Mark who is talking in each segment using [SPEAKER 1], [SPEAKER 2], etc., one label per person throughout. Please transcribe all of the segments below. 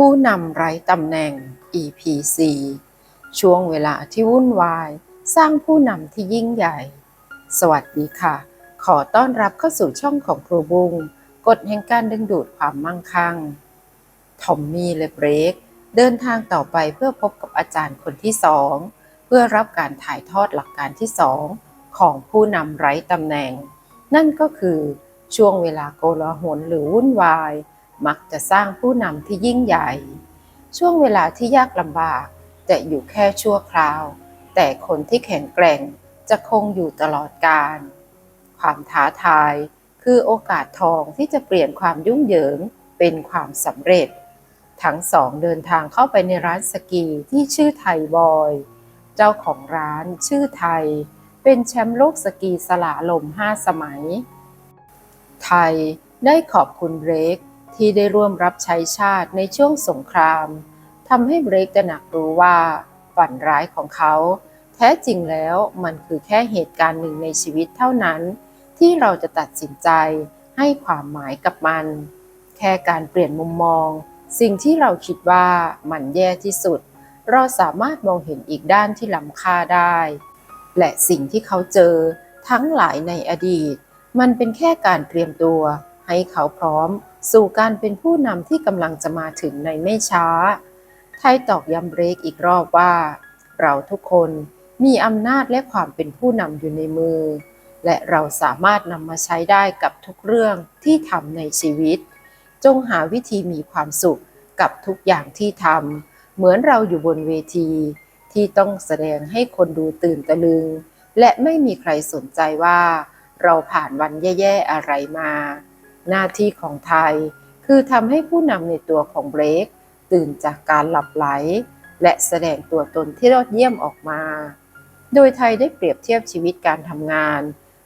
[SPEAKER 1] ผู้นำไร้ตำแหน่ง EP 4ช่วงเวลาที่วุ่นวาย สร้างผู้นำที่ยิ่งใหญ่ สวัสดีค่ะ ขอต้อนรับเข้าสู่ช่องของครูบุงกฎแห่งการดึงดูดความมั่งคั่ง ทอมมี่แลเบรก เดินทางต่อไปเพื่อพบกับอาจารย์คนที่สอง เพื่อรับการถ่ายทอดหลักการที่สองของผู้นำไร้ตำแหน่ง นั่นก็คือช่วงเวลาโกลาหลหรือวุ่นวาย มักจะสร้างผู้นำที่ยิ่งใหญ่ ช่วงเวลาที่ยากลำบากจะอยู่แค่ชั่วคราว แต่คนที่แข็งแกร่งจะคงอยู่ตลอดกาลความท้าทายคือโอกาสทองที่จะเปลี่ยนความยุ่งเหยิงเป็นความสำเร็จ ทั้งสองเดินทางเข้าไปในร้านสกีที่ชื่อไทยบอย เจ้าของร้านชื่อไทย เป็นแชมป์โลกสกีสลาลม 5 สมัย ไทยได้ขอบคุณเบรก ที่ได้ร่วมรับใช้ชาติในช่วงสงครามทำให้เบรกตระหนักรู้ว่าฝันร้ายของเขา แท้จริงแล้วมันคือแค่เหตุการณ์หนึ่งในชีวิตเท่านั้น ที่เราจะตัดสินใจให้ความหมายกับมัน แค่การเปลี่ยนมุมมอง สิ่งที่เราคิดว่ามันแย่ที่สุด เราสามารถมองเห็นอีกด้านที่ล้ำค่าได้ และสิ่งที่เขาเจอทั้งหลายในอดีต มันเป็นแค่การเตรียมตัว ให้เขาพร้อมสู่การเป็นผู้นำที่กำลังจะมาถึงในไม่ช้า ไทยตอกย้ำเบรกอีกรอบว่า เราทุกคนมีอำนาจและความเป็นผู้นำอยู่ในมือ และเราสามารถนำมาใช้ได้กับทุกเรื่องที่ทำในชีวิต จงหาวิธีมีความสุขกับทุกอย่างที่ทำเหมือนเราอยู่บนเวที ที่ต้องแสดงให้คนดูตื่นตะลึง และไม่มีใครสนใจว่า เราผ่านวันแย่ๆอะไรมา หน้าที่ของไทย คือทำให้ผู้นำในตัวของเบรกตื่นจากการหลับไหล และแสดงตัวตนที่ยอดเยี่ยมออกมา โดยไทยได้เปรียบเทียบชีวิตการทำงาน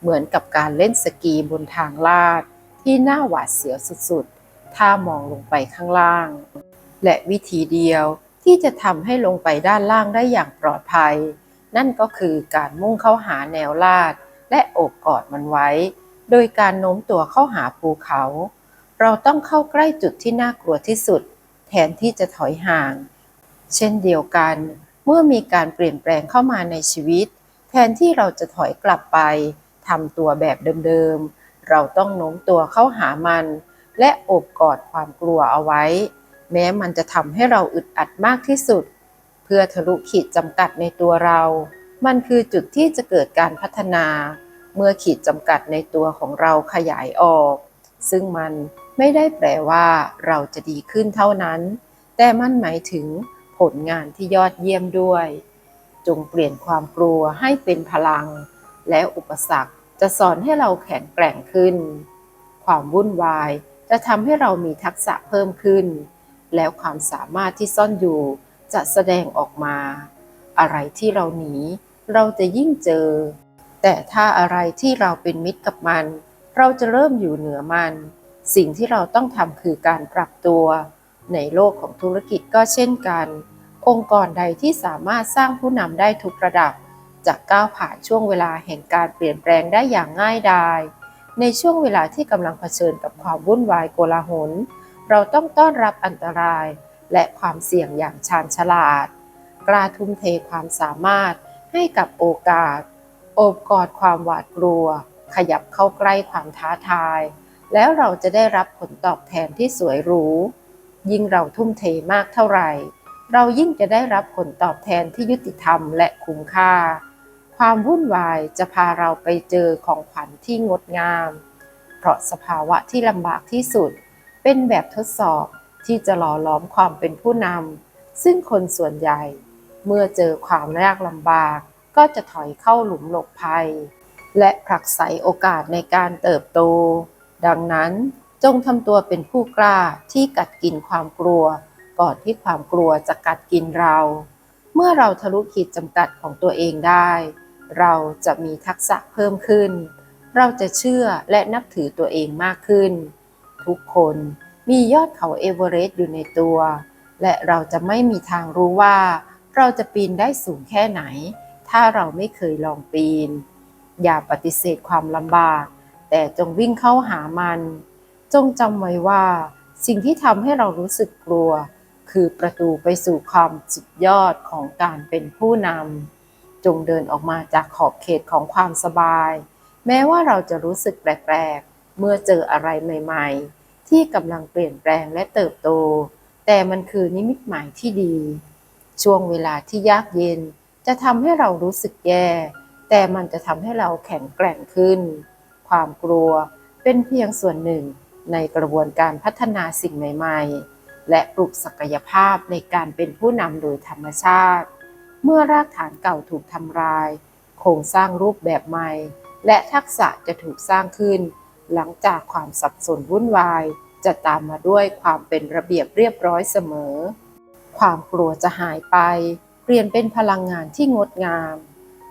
[SPEAKER 1] เหมือนกับการเล่นสกีบนทางลาด ที่น่าหวาดเสียวสุดๆ ถ้ามองลงไปข้างล่าง และวิธีเดียวที่จะทำให้ลงไปด้านล่างได้อย่างปลอดภัย นั่นก็คือการมุ่งเข้าหาแนวลาดและโอบกอดมันไว้ โดยการโน้มตัวเข้าหาภูเขา เราต้องเข้าใกล้จุดที่น่ากลัวที่สุด แทนที่จะถอยห่าง เช่นเดียวกัน เมื่อมีการเปลี่ยนแปลงเข้ามาในชีวิต แทนที่เราจะถอยกลับไปทำตัวแบบเดิมๆ เราต้องโน้มตัวเข้าหามัน และโอบกอดความกลัวเอาไว้ แม้มันจะทำให้เราอึดอัดมากที่สุด เพื่อทะลุขีดจำกัดในตัวเรา มันคือจุดที่จะเกิดการพัฒนา เมื่อขีดจำกัดในตัวของเราขยายออก ซึ่งมันไม่ได้แปลว่าเราจะดีขึ้นเท่านั้น แต่มันหมายถึงผลงานที่ยอดเยี่ยมด้วย จงเปลี่ยนความกลัวให้เป็นพลัง และอุปสรรคจะสอนให้เราแข็งแกร่งขึ้น ความวุ่นวายจะทำให้เรามีทักษะเพิ่มขึ้น แล้วความสามารถที่ซ่อนอยู่จะแสดงออกมา อะไรที่เราหนีเราจะยิ่งเจอ แต่ถ้าอะไรที่เราเป็นมิตรกับมัน เราจะเริ่มอยู่เหนือมัน สิ่งที่เราต้องทำคือการปรับตัว ในโลกของธุรกิจก็เช่นกัน องค์กรใดที่สามารถสร้างผู้นำได้ทุกระดับ จะก้าวผ่านช่วงเวลาแห่งการเปลี่ยนแปลงได้อย่างง่ายดายในช่วงเวลาที่กำลังเผชิญกับความวุ่นวายโกลาหล เราต้องต้อนรับอันตราย และความเสี่ยงอย่างชาญฉลาด กล้าทุ่มเทความสามารถให้กับโอกาส โอบกอดความหวาดกลัว ขยับเข้าใกล้ความท้าทาย แล้วเราจะได้รับผลตอบแทนที่สวยหรู ยิ่งเราทุ่มเทมากเท่าไหร่ เรายิ่งจะได้รับผลตอบแทนที่ยุติธรรมและคุ้มค่า ความวุ่นวายจะพาเราไปเจอของขวัญที่งดงาม เพราะสภาวะที่ลำบากที่สุด เป็นแบบทดสอบที่จะหล่อล้อมความเป็นผู้นำซึ่งคนส่วนใหญ่ เมื่อเจอความยากลำบาก ก็จะถอยเข้าหลุมหลบภัย และผลักไสโอกาสในการเติบโต ดังนั้นจงทำตัวเป็นผู้กล้าที่กัดกินความกลัว ก่อนที่ความกลัวจะกัดกินเรา เมื่อเราทะลุขีดจำกัดของตัวเองได้ เราจะมีทักษะเพิ่มขึ้น เราจะเชื่อและนับถือตัวเองมากขึ้น ทุกคนมียอดเขาเอเวอเรสต์อยู่ในตัว และเราจะไม่มีทางรู้ว่า เราจะปีนได้สูงแค่ไหน ถ้าเราไม่เคยลองปีน อย่าปฏิเสธความลำบาก แต่จงวิ่งเข้าหามัน จงจำไว้ว่า สิ่งที่ทำให้เรารู้สึกกลัว คือประตูไปสู่ความสุดยอดของการเป็นผู้นำจงเดินออกมาจากขอบเขตของความสบาย แม้ว่าเราจะรู้สึกแปลกๆ เมื่อเจออะไรใหม่ ๆ ที่กำลังเปลี่ยนแปลงและเติบโต แต่มันคือนิมิตหมายที่ดี ช่วงเวลาที่ยากเย็น จะทำให้เรารู้สึกแย่ แต่มันจะทำให้เราแข็งแกร่งขึ้น ความกลัวเป็นเพียงส่วนหนึ่งในกระบวนการพัฒนาสิ่งใหม่ ๆ และปลุกศักยภาพในการเป็นผู้นำโดยธรรมชาติ เมื่อรากฐานเก่าถูกทำลาย โครงสร้างรูปแบบใหม่ และทักษะจะถูกสร้างขึ้น หลังจากความสับสนวุ่นวาย จะตามมาด้วยความเป็นระเบียบเรียบร้อยเสมอ ความกลัวจะหายไป เปลี่ยนเป็นพลังงานที่งดงาม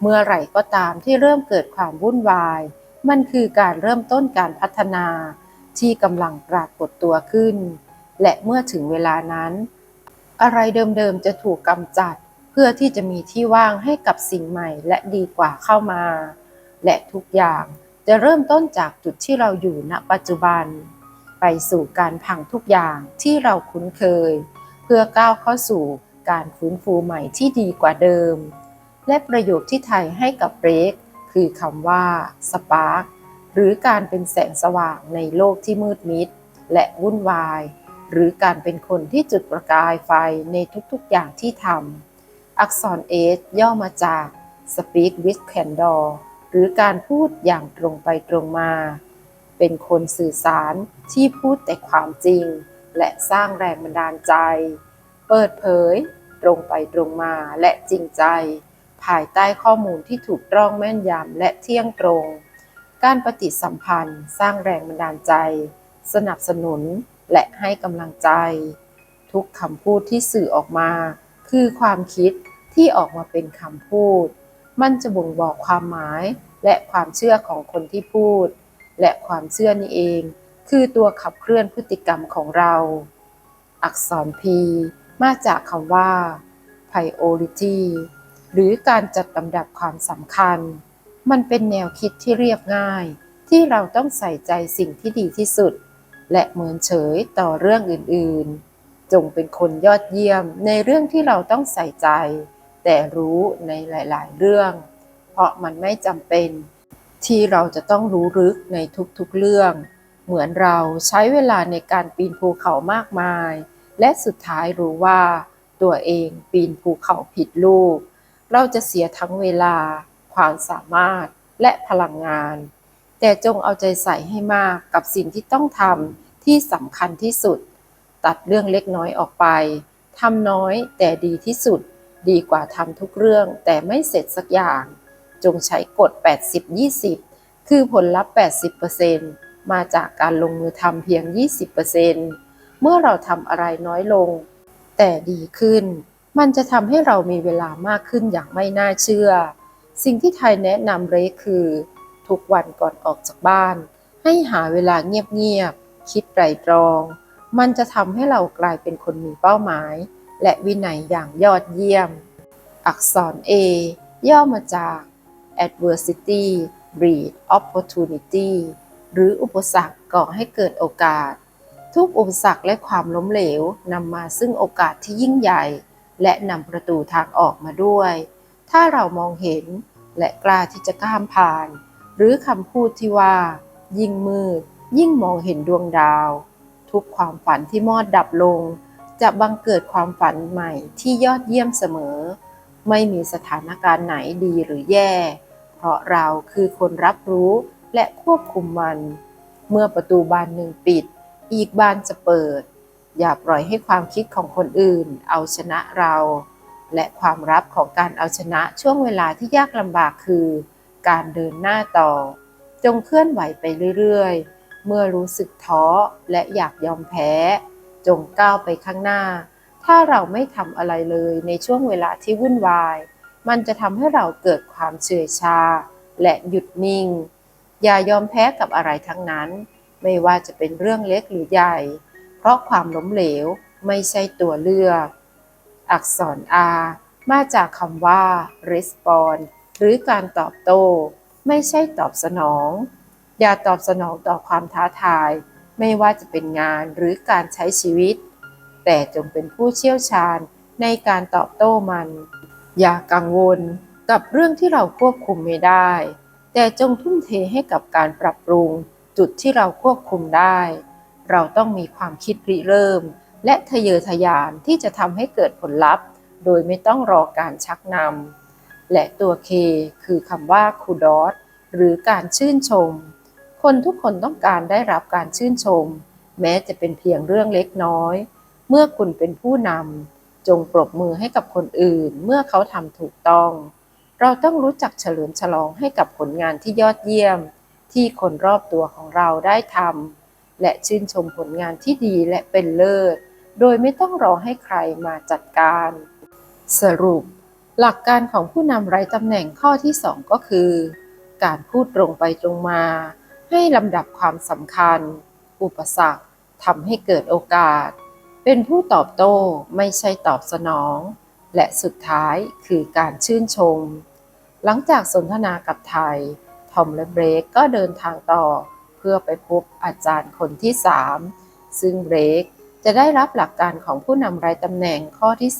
[SPEAKER 1] เมื่อไหร่ก็ตามที่เริ่มเกิดความวุ่นวาย มันคือการเริ่มต้นการพัฒนาที่กำลังปรากฏตัวขึ้น และเมื่อถึงเวลานั้น อะไรเดิมๆจะถูกกำจัด เพื่อที่จะมีที่ว่างให้กับสิ่งใหม่และดีกว่าเข้ามา และทุกอย่างจะเริ่มต้นจากจุดที่เราอยู่ณปัจจุบัน ไปสู่การพังทุกอย่างที่เราคุ้นเคย เพื่อก้าวเข้าสู่ การฟื้นฟูใหม่ที่ดีกว่าเดิม และประโยคที่ไทยให้กับเรกคือคำว่าสปาร์คหรือการเป็นแสงสว่างในโลกที่มืดมิด และวุ่นวาย หรือการเป็นคนที่จุดประกายไฟในทุกๆอย่างที่ทำอักษร S ย่อมาจาก Speak with Candor หรือการพูดอย่างตรงไปตรงมา เป็นคนสื่อสารที่พูดแต่ความจริง และสร้างแรงบันดาลใจ ปิดเผย ตรงไปตรงมาและจริงใจ ภายใต้ข้อมูลที่ถูกต้องแม่นยำและเที่ยงตรง การปฏิสัมพันธ์ สร้างแรงบันดาลใจ สนับสนุนและให้กำลังใจ ทุกคำพูดที่สื่อออกมา คือความคิดที่ออกมาเป็นคำพูด มันจะบ่งบอกความหมายและความเชื่อของคนที่พูด และความเชื่อนี้เอง คือตัวขับเคลื่อนพฤติกรรมของเรา อักษร P มาจากคำว่า priority หรือการจัดลำดับความสำคัญ มันเป็นแนวคิดที่เรียบง่าย ที่เราต้องใส่ใจสิ่งที่ดีที่สุด และเหมือนเฉยต่อเรื่องอื่นๆ จงเป็นคนยอดเยี่ยมในเรื่องที่เราต้องใส่ใจ แต่รู้ในหลายๆ เรื่อง เพราะมันไม่จำเป็น ที่เราจะต้องรู้ลึกในทุกๆเรื่อง เหมือนเราใช้เวลาในการปีนภูเขามากมาย และสุดท้ายรู้ว่า ตัวเองปีนภูเขาผิดลูก เราจะเสียทั้งเวลา ความสามารถและพลังงาน แต่จงเอาใจใส่ให้มากกับสิ่งที่ต้องทำที่สำคัญที่สุด ตัดเรื่องเล็กน้อยออกไปทำน้อยแต่ดีที่สุด ดีกว่าทำทุกเรื่องแต่ไม่เสร็จสักอย่าง จงใช้กฎ 80-20 คือผลลัพธ์ 80%มาจากการลงมือทำเพียง 20% เมื่อเราทำอะไรน้อยลง แต่ดีขึ้น มันจะทำให้เรามีเวลามากขึ้นอย่างไม่น่าเชื่อ สิ่งที่ไทยแนะนำเรคือ ทุกวันก่อนออกจากบ้าน ให้หาเวลาเงียบๆ คิดไตรตรอง มันจะทำให้เรากลายเป็นคนมีเป้าหมาย และวินัยอย่างยอดเยี่ยม อักษร A ย่อมาจาก adversity breed opportunity หรืออุปสรรคก่อให้เกิดโอกาส ทุกอุปสรรคและความล้มเหลวนำมาซึ่งโอกาสที่ยิ่งใหญ่ และนำประตูทางออกมาด้วย ถ้าเรามองเห็นและกล้าที่จะข้ามผ่าน หรือคำพูดที่ว่า ยิ่งมืด ยิ่งมองเห็นดวงดาว ทุกความฝันที่มอดดับลง จะบังเกิดความฝันใหม่ที่ยอดเยี่ยมเสมอ ไม่มีสถานการณ์ไหนดีหรือแย่ เพราะเราคือคนรับรู้และควบคุมมัน เมื่อประตูบานหนึ่งปิด อีกบานจะเปิด อย่าปล่อยให้ความคิดของคนอื่น เอาชนะเรา และความรับของการเอาชนะช่วงเวลาที่ยากลำบากคือ การเดินหน้าต่อ จงเคลื่อนไหวไปเรื่อยๆ เมื่อรู้สึกท้อและอยากยอมแพ้ จงก้าวไปข้างหน้า ถ้าเราไม่ทำอะไรเลยในช่วงเวลาที่วุ่นวาย มันจะทำให้เราเกิดความเฉื่อยชา และหยุดนิ่ง อย่ายอมแพ้กับอะไรทั้งนั้น ไม่ว่าจะเป็นเรื่องเล็กหรือใหญ่ เพราะความล้มเหลวไม่ใช่ตัวเลือก อักษร R มาจากคำว่า respond หรือการตอบโต้ ไม่ใช่ตอบสนอง อย่าตอบสนองต่อความท้าทาย ไม่ว่าจะเป็นงานหรือการใช้ชีวิต แต่จงเป็นผู้เชี่ยวชาญในการตอบโต้มัน อย่ากังวลกับเรื่องที่เราควบคุมไม่ได้ แต่จงทุ่มเทให้กับการปรับปรุง จุดที่เราควบคุมได้ เราต้องมีความคิดริเริ่ม และทะเยอทะยานที่จะทำให้เกิดผลลัพธ์ โดยไม่ต้องรอการชักนำและตัว K คือคำว่าคูดอสหรือการชื่นชม คนทุกคนต้องการได้รับการชื่นชม แม้จะเป็นเพียงเรื่องเล็กน้อย เมื่อคุณเป็นผู้นำจงปรบมือให้กับคนอื่น เมื่อเขาทำถูกต้อง เราต้องรู้จักเฉลิมฉลองให้กับผลงานที่ยอดเยี่ยม ที่คนรอบตัวของเราได้ทำและชื่นชมผลงานที่ดีและเป็นเลิศ โดยไม่ต้องรอให้ใครมาจัดการ สรุป หลักการของผู้นำไร้ตำแหน่งข้อที่ 2 ก็คือ การพูดตรงไปตรงมา ให้ลำดับความสำคัญ อุปสรรคทำให้เกิดโอกาส เป็นผู้ตอบโต้ไม่ใช่ตอบสนอง และสุดท้ายคือการชื่นชม หลังจากสนทนากับไทย ทอมและเบรกก็เดินทางต่อ เพื่อไปพบอาจารย์คนที่ 3 ซึ่งเบรกจะได้รับหลักการของผู้นำรายตำแหน่งข้อที่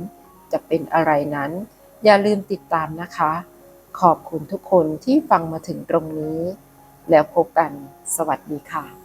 [SPEAKER 1] 3 จะเป็นอะไรนั้น อย่าลืมติดตามนะคะ ขอบคุณทุกคนที่ฟังมาถึงตรงนี้ แล้วพบกัน สวัสดีค่ะ